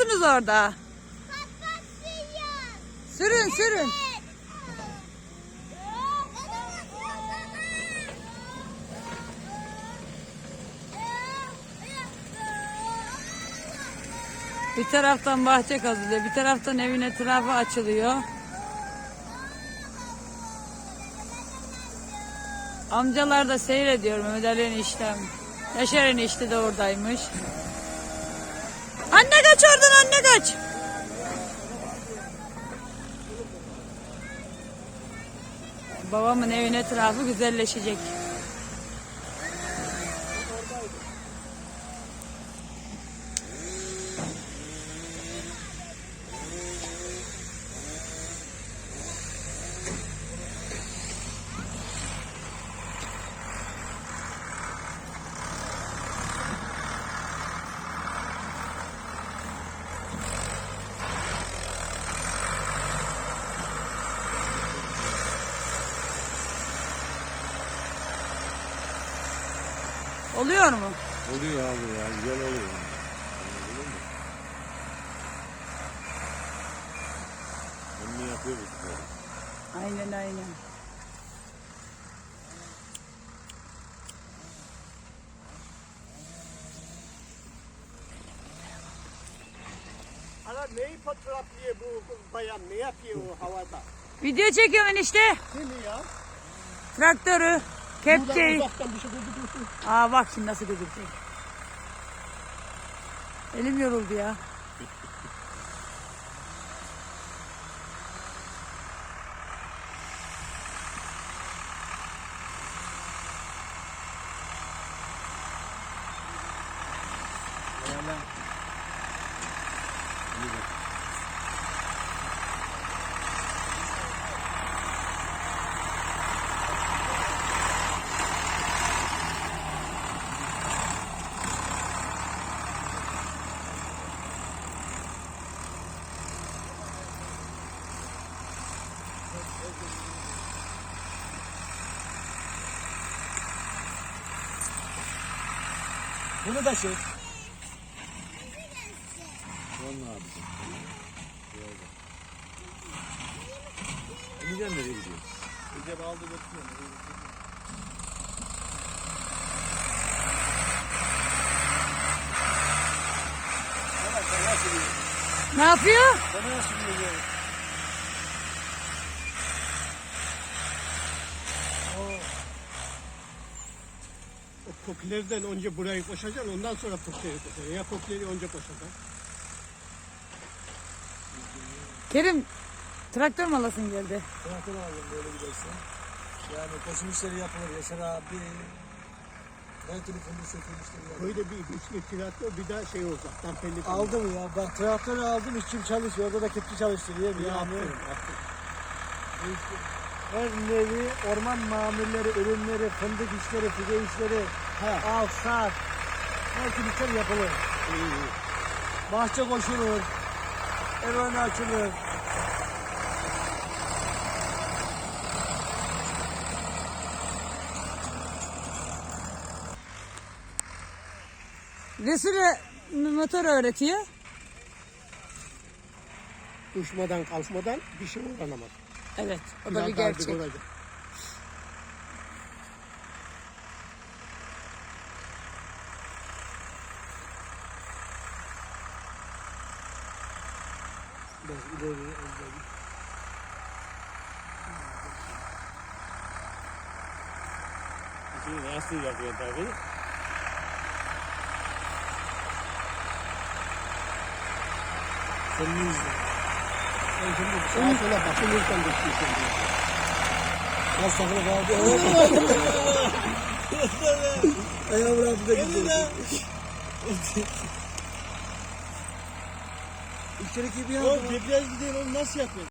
yapıyorsunuz orada? Sürün sürün. Bir taraftan bahçe kazılıyor, bir taraftan evin etrafı açılıyor. Amcalar da seyrediyor Mehmet Ali'nin işlem. Yaşar enişte de oradaymış. Anne kaç oradan anne kaç. Babamın evin etrafı güzelleşecek. Oluyor mu? Oluyor abi ya güzel oluyor. Anladın mı? Onu yapıyoruz. böyle. Aynen aynen. Ana neyi fotoğraflıyor bu bayan? Ne yapıyor o havada? Video çekiyorum enişte. Kimi ya? Traktörü, Buradan kepçeyi. uzaktan bir şey. Aa bak şimdi nasıl gözükecek. Elim yoruldu ya. Bunu da şey. Sonra abi. Emrecan nereye gidiyor? Recep aldı götürüyor. Ne yapıyor? Bana nasıl geliyor? Popülerden önce burayı koşacaksın ondan sonra popüleri koşacaksın. Ya popüleri önce koşacaksın. Kerim traktör malasın geldi. Traktör aldım böyle gidersen. Yani koşum işleri yapılır. Yaşar abi. Her türlü fındık yapılır. Köyde bir üçlü traktör bir daha şey olacak. Damperli Aldım ya. Bak traktörü aldım. işçim çalışıyor. Orada da kepçe çalıştırıyor. Ya, Yani aferin, aferin. Her nevi orman mamulleri, ürünleri, fındık işleri, fide işleri, Ha. al. Her türlü işler yapılır. Bahçe koşulur. Ev önü açılır. Resul'e motor öğretiyor. Uçmadan kalkmadan bir şey öğrenemez. Evet o da bir gerçek. olacak. Biraz ileri, ileri. Şimdi nasıl yapıyor tabii? Senin. Sen şimdi sağa sola bakılırsan geçiyorsun. Nasıl saklı kaldı? Ayağım bıraktı da gidiyor. İçeri gibi O yaptım. debriyaj gidiyor onu nasıl yapıyorsun?